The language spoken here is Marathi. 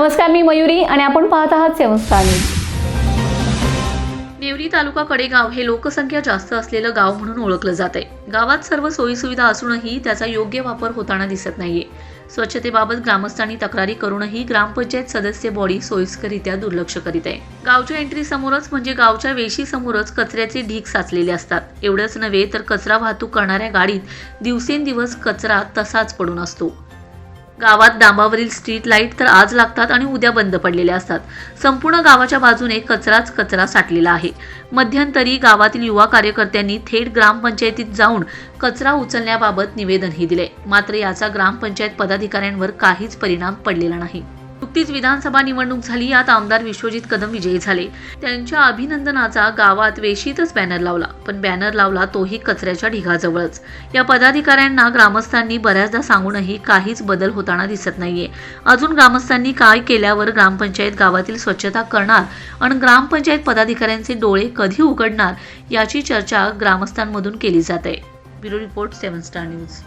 नमस्कार मी मयुरी आणि आपण पाहत आहात सेवन नेवरी तालुका कडेगाव हे लोकसंख्या जास्त असलेलं गाव म्हणून ओळखलं जात आहे गावात सर्व सोयीसुविधा असूनही त्याचा योग्य वापर होताना दिसत नाहीये. स्वच्छतेबाबत ग्रामस्थांनी तक्रारी करूनही ग्रामपंचायत सदस्य बॉडी सोयीस्करित्या दुर्लक्ष करीत आहे. गावच्या एंट्री समोरच म्हणजे गावच्या वेशी समोरच कचऱ्याचे ढीग साचलेले असतात. एवढंच नव्हे तर कचरा वाहतूक करणाऱ्या गाडीत दिवसेंदिवस कचरा तसाच पडून असतो. गावात डांबावरील स्ट्रीट लाइट तर आज लागतात आणि उद्या बंद पडलेल्या असतात. संपूर्ण गावाच्या बाजूने कचराच कचरा साठलेला आहे. मध्यंतरी गावातील युवा कार्यकर्त्यांनी थेट ग्रामपंचायतीत जाऊन कचरा उचलण्याबाबत निवेदनही दिले. मात्र याचा ग्रामपंचायत पदाधिकाऱ्यांवर काहीच परिणाम पडलेला नाही. नुकतीच विधानसभा निवडणूक झाली यात आमदार विश्वजित कदम विजयी झाले. त्यांच्या अभिनंदनाचा गावात वेशीतच बॅनर लावला पण बॅनर लावला तोही कचऱ्याच्या ढिगाजवळच. या पदाधिकाऱ्यांना ग्रामस्थांनी बऱ्याचदा सांगूनही काहीच बदल होताना दिसत नाहीये. अजून ग्रामस्थांनी काय केल्यावर ग्रामपंचायत गावातील स्वच्छता करणार आणि ग्रामपंचायत पदाधिकाऱ्यांचे डोळे कधी उघडणार याची चर्चा ग्रामस्थांमधून केली जाते. Bureau report seven star news.